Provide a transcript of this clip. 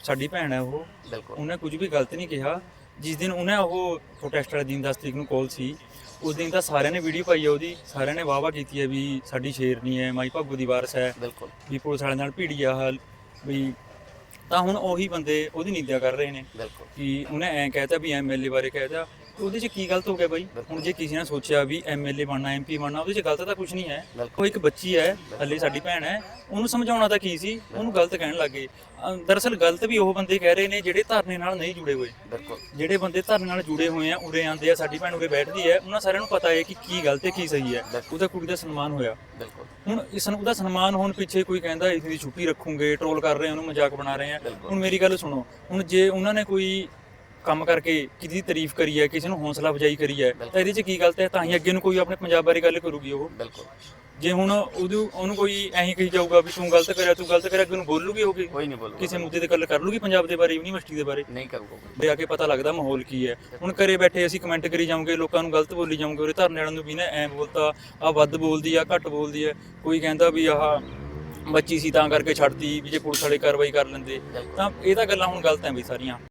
ਸਾਡੀ ਭੈਣ ਹੈ ਉਹ। ਬਿਲਕੁਲ। ਉਹਨੇ ਕੁਝ ਵੀ ਗਲਤ ਨਹੀਂ ਕਿਹਾ। ਜਿਸ ਦਿਨ ਉਹਨੇ ਉਹ ਪ੍ਰੋਟੈਸਟ ਵਾਲੇ ਦਿਨ 10 ਤਰੀਕ ਨੂੰ ਕਾਲ ਸੀ ਉਸ ਦਿਨ ਤਾਂ ਸਾਰਿਆਂ ਨੇ ਵੀਡੀਓ ਪਾਈ ਹੈ ਉਹਦੀ। ਸਾਰਿਆਂ ਨੇ ਵਾਵਾ ਕੀਤੀ ਹੈ ਵੀ ਸਾਡੀ ਸ਼ੇਰਨੀ ਹੈ ਮਾਈ ਭਾਗੂ ਦੀ ਵਾਰਸ ਹੈ। ਬਿਲਕੁਲ। ਵੀ ਪੁਲਿਸ ਵਾਲਿਆਂ ਨਾਲ ਭੀੜੀਆ ਹਾਲ ਵੀ ਤਾਂ ਹੁਣ ਉਹੀ ਬੰਦੇ ਉਹਦੀ ਨਿੰਦਿਆ ਕਰ ਰਹੇ ਨੇ। ਬਿਲਕੁਲ। ਕਿ ਉਹਨੇ ਐਂ ਕਹਿਤਾ ਵੀ ਐਮਐਲਏ ਬਾਰੇ ਕਹਿਤਾ ਉਹਦੇ 'ਚ ਕੀ ਗਲਤ ਹੋ ਗਿਆ ਬਾਈ? ਹੁਣ ਜੇ ਕਿਸੇ ਨੇ ਸੋਚਿਆ ਵੀ ਐਮਐਲਏ ਬਣਨਾ ਐਮਪੀ ਬਣਨਾ ਉਹਦੇ 'ਚ ਗਲਤ ਤਾਂ ਕੁਝ ਨਹੀਂ ਹੈ। ਉਹ ਇੱਕ ਬੱਚੀ ਹੈ ਹੱਲੇ ਸਾਡੀ ਭੈਣ ਹੈ ਉਹਨੂੰ ਸਮਝਾਉਣਾ ਤਾਂ ਕੀ ਸੀ? ਉਹਨੂੰ ਗਲਤ ਕਹਿਣ ਲੱਗੇ ਦਰਅਸਲ ਗਲਤ ਵੀ ਉਹ ਬੰਦੇ ਕਹਿ ਰਹੇ ਨੇ ਜਿਹੜੇ ਧਰਨੇ ਨਾਲ ਨਹੀਂ ਜੁੜੇ ਹੋਏ। ਜਿਹੜੇ ਬੰਦੇ ਧਰਨੇ ਨਾਲ ਜੁੜੇ ਹੋਏ ਆ ਉਰੇ ਆਉਂਦੇ ਆ ਸਾਡੀ ਭੈਣ ਉਰੇ ਬੈਠਦੀ ਹੈ ਉਹਨਾਂ ਸਾਰਿਆਂ ਨੂੰ ਪਤਾ ਹੈ ਕਿ ਕੀ ਗਲਤ ਹੈ ਕੀ ਸਹੀ ਹੈ। ਉਹਦਾ ਕੁੜੀ ਦਾ ਸਨਮਾਨ ਹੋਇਆ। ਬਿਲਕੁਲ। ਹੁਣ ਇਸ ਨੂੰ ਉਹਦਾ ਸਨਮਾਨ ਹੋਣ ਪਿੱਛੇ ਕੋਈ ਕਹਿੰਦਾ ਇਸ ਦੀ ਛੁੱਟੀ ਰੱਖੂਗੇ ਟ੍ਰੋਲ ਕਰ ਰਹੇ ਉਹਨੂੰ ਮਜ਼ਾਕ ਬਣਾ ਰਹੇ ਆ। ਹੁਣ ਮੇਰੀ ਗੱਲ ਸੁਣੋ ਹੁਣ ਜੇ ਉਹਨਾਂ ਨੇ ਕੋਈ ਕੰਮ ਕਰਕੇ ਕਿਸੇ ਦੀ ਤਾਰੀਫ ਕਰੀ ਹੈ ਕਿਸੇ ਨੂੰ ਹੌਸਲਾ ਅਫਜਾਈ ਕਰੀ ਹੈ ਤਾਂ ਇਹਦੇ 'ਚ ਕੀ ਗਲਤ ਹੈ? ਤਾਂ ਹੀ ਅੱਗੇ ਨੂੰ ਕੋਈ ਆਪਣੇ ਪੰਜਾਬ ਬਾਰੇ ਗੱਲ ਕਰੂਗੀ ਉਹ। ਬਿਲਕੁਲ। ਜੇ ਹੁਣ ਉਹਨੂੰ ਉਹਨੂੰ ਕੋਈ ਐਂ ਕਹੀ ਜਾਊਗਾ ਵੀ ਤੂੰ ਗਲਤ ਕਰਿਆ ਤੂੰ ਗਲਤ ਕਰਿਆ ਅੱਗੇ ਨੂੰ ਬੋਲੂਗੀ ਕੀ? ਕੋਈ ਨਹੀਂ ਬੋਲੂਗਾ। ਕਿਸੇ ਮੁੱਦੇ ਤੇ ਗੱਲ ਕਰ ਲੂਗੀ ਪੰਜਾਬ ਦੇ ਬਾਰੇ ਯੂਨੀਵਰਸਿਟੀ ਦੇ ਬਾਰੇ? ਨਹੀਂ ਕਰੂਗਾ। ਦੇ ਆ ਕੇ ਪਤਾ ਲੱਗਦਾ ਮਾਹੌਲ ਕੀ ਹੈ। ਹੁਣ ਘਰੇ ਬੈਠੇ ਅਸੀਂ ਕਮੈਂਟ ਕਰੀ ਜਾਵਾਂਗੇ ਲੋਕਾਂ ਨੂੰ ਗਲਤ ਬੋਲੀ ਜਾਵਾਂਗੇ ਉਹਦੇ ਧਰਨੇ ਵਾਲਿਆਂ ਨੂੰ ਵੀ ਨਾ ਐਂ ਬੋਲਤਾ ਆ ਵੱਧ ਬੋਲਦੀ ਆ ਘੱਟ ਬੋਲਦੀ ਆ ਕੋਈ ਕਹਿੰਦਾ ਵੀ ਆਹ ਬੱਚੀ ਸੀ ਤਾਂ ਕਰਕੇ ਛੱਡਤੀ ਵੀ ਜੇ ਪੁਲਿਸ ਵਾਲੇ ਕਾਰਵਾਈ ਕਰ ਲੈਂਦੇ। ਤਾਂ ਇਹ ਤਾਂ ਗੱਲਾਂ ਹੁਣ ਗਲਤ ਐ ਬਈ ਸਾਰੀਆਂ।